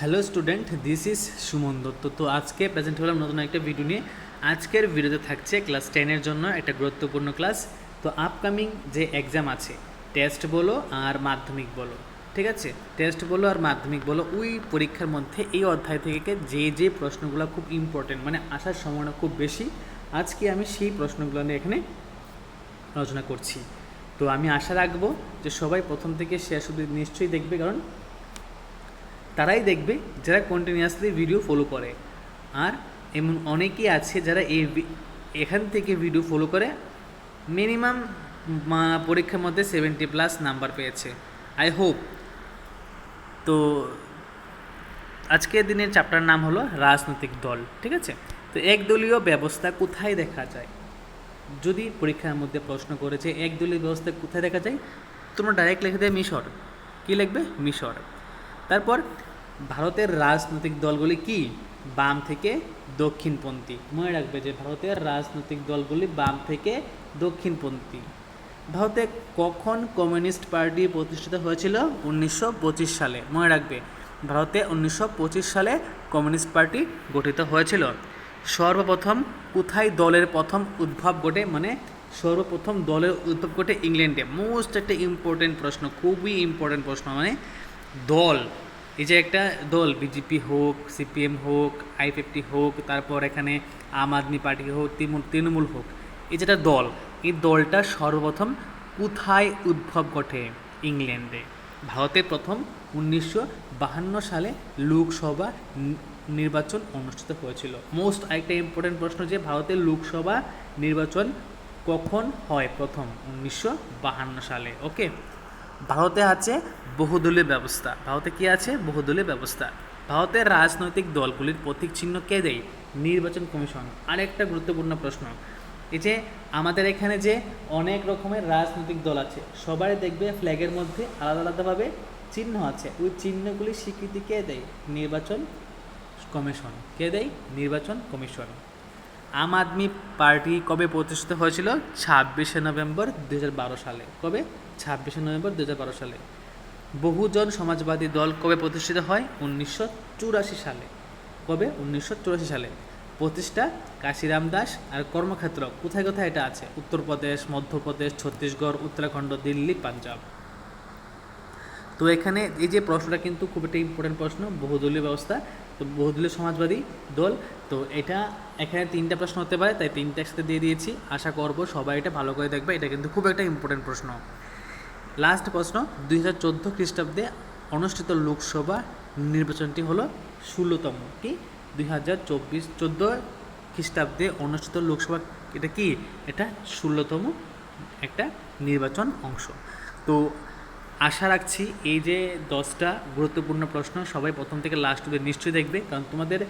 Hello student this is Suman Dutta তো আজকে present হলাম নতুন একটা ভিডিও নিয়ে। আজকের ভিডিওতে থাকছে ক্লাস টেনের জন্য একটা গুরুত্বপূর্ণ ক্লাস তো আপকামিং যে এক্সাম আছে টেস্ট বলো আর মাধ্যমিক বলো, ঠিক আছে? টেস্ট বলো আর মাধ্যমিক বলো, ওই পরীক্ষার মধ্যে এই অধ্যায় থেকে যে যে প্রশ্নগুলো খুব ইম্পর্টেন্ট মানে আসার সম্ভাবনা খুব বেশি, আজকে আমি সেই প্রশ্নগুলো নিয়ে এখানে আলোচনা করছি। তো আমি আশা রাখব যে সবাই প্রথম থেকে শেষ অবধি নিশ্চয়ই দেখবে, কারণ তারাই দেখবে যারা কন্টিনিউয়াসলি ভিডিও ফলো করে। আর এমন অনেকেই আছে যারা এই এখান থেকে ভিডিও ফলো করে। মিনিমাম পরীক্ষার মধ্যে সেভেন্টি প্লাস নাম্বার পেয়েছে। আই হোপ তো আজকের দিনের চ্যাপ্টার নাম হলো রাজনৈতিক দল, ঠিক আছে? তো একদলীয় ব্যবস্থা কোথায় দেখা যায়? যদি পরীক্ষার মধ্যে প্রশ্ন করেছে, একদলীয় ব্যবস্থা কোথায় দেখা যায়? তোমরা ডাইরেক্ট লিখে দেবে মিশর। কী লিখবে? মিশর। তারপর ভারতের রাজনৈতিক দলগুলি কি? বাম থেকে দক্ষিণপন্থী। মনে রাখবে যে ভারতের রাজনৈতিক দলগুলি বাম থেকে দক্ষিণপন্থী। ভারতে কখন কমিউনিস্ট পার্টি প্রতিষ্ঠিত হয়েছিল? উনিশশো পঁচিশ সালে। মনে রাখবে, ভারতে উনিশশো পঁচিশ সালে কমিউনিস্ট পার্টি গঠিত হয়েছিল। সর্বপ্রথম কোথায় দলের প্রথম উদ্ভব ঘটে? মানে সর্বপ্রথম দলের উদ্ভব ঘটে ইংল্যান্ডে। মোস্ট একটা ইম্পর্টেন্ট প্রশ্ন, খুবই ইম্পর্টেন্ট প্রশ্ন। মানে দল, এই যে একটা দল, বিজেপি হোক, সিপিএম হোক, আই ফিফটি হোক, তারপর এখানে আম আদমি পার্টি হোক, তৃণমূল তৃণমূল হোক, এই যেটা দল, এই দলটা সর্বপ্রথম কোথায় উদ্ভব ঘটে? ইংল্যান্ডে। ভারতে প্রথম উনিশশো বাহান্ন সালে লোকসভা নির্বাচন অনুষ্ঠিত হয়েছিল। মোস্ট আরেকটা ইম্পর্টেন্ট প্রশ্ন যে ভারতের লোকসভা নির্বাচন কখন হয় প্রথম? উনিশশো বাহান্ন সালে ওকে ভারতে আছে বহুদলীয় ব্যবস্থা। ভারতে কি আছে? বহুদলীয় ব্যবস্থা। ভারতের রাজনৈতিক দলগুলির প্রতীক চিহ্ন কে দেয়? নির্বাচন কমিশন। আরেকটা গুরুত্বপূর্ণ প্রশ্ন। এই যে আমাদের এখানে যে অনেক রকমের রাজনৈতিক দল আছে, সবাই দেখবে ফ্ল্যাগের মধ্যে আলাদা আলাদাভাবে চিহ্ন আছে। ওই চিহ্নগুলির স্বীকৃতি কে দেয়? নির্বাচন কমিশন। কে দেয়? নির্বাচন কমিশন। আম আদমি পার্টি কবে প্রতিষ্ঠিত হয়েছিল? ছাব্বিশে নভেম্বর দু হাজার বারো সালে। কবে? ছাব্বিশে নভেম্বর দু হাজার বারো সালে। বহুজন সমাজবাদী দল কবে প্রতিষ্ঠিত হয়? উনিশশো চুরাশি সালে। কবে? উনিশশো চুরাশি সালে। প্রতিষ্ঠা কাশিরাম দাস আর কর্মক্ষেত্র। কোথায় কোথায় এটা আছে? উত্তরপ্রদেশ, মধ্যপ্রদেশ, ছত্তিশগড়, উত্তরাখণ্ড, দিল্লি, পাঞ্জাব। তো এখানে এই যে প্রশ্নটা কিন্তু খুব একটা ইম্পর্টেন্ট প্রশ্ন, বহুদলীয় ব্যবস্থা, তো বহুদলীয় সমাজবাদী দল, তো এটা এখানে তিনটা প্রশ্ন হতে পারে, তাই তিনটা একসাথে দিয়ে দিয়েছি। আশা করব সবাই এটা ভালো করে দেখবে, এটা কিন্তু খুব একটা ইম্পর্টেন্ট প্রশ্ন। লাস্ট প্রশ্ন, দুই হাজার চোদ্দ খ্রিস্টাব্দে অনুষ্ঠিত লোকসভা নির্বাচনটি হলো ষোলোতম কি? দুই হাজার চব্বিশ চোদ্দ খ্রিস্টাব্দে অনুষ্ঠিত লোকসভা, এটা কি? এটা ষোলোতম একটা নির্বাচন অংশ। তো আশা রাখছি এই যে দশটা গুরুত্বপূর্ণ প্রশ্ন সবাই প্রথম থেকে লাস্ট অব্দি নিশ্চয়ই দেখবে, কারণ তোমাদের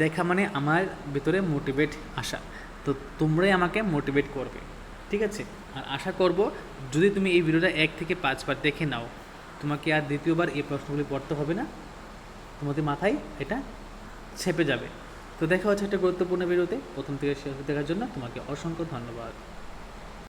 দেখা মানে আমার ভিতরে মোটিভেট আসা তো তোমরাই আমাকে মোটিভেট করবে। ঠিক আছে? আর আশা করব যদি তুমি এই ভিডিওটা এক থেকে পাঁচবার দেখে নাও, তোমাকে আর দ্বিতীয়বার এই প্রশ্নগুলি পড়তে হবে না। তোমাদের মাথায় এটা ছেপে যাবে। তো দেখা হচ্ছে একটা গুরুত্বপূর্ণ ভিডিওতে। প্রথম থেকে শেষ দেখার জন্য তোমাকে অসংখ্য ধন্যবাদ।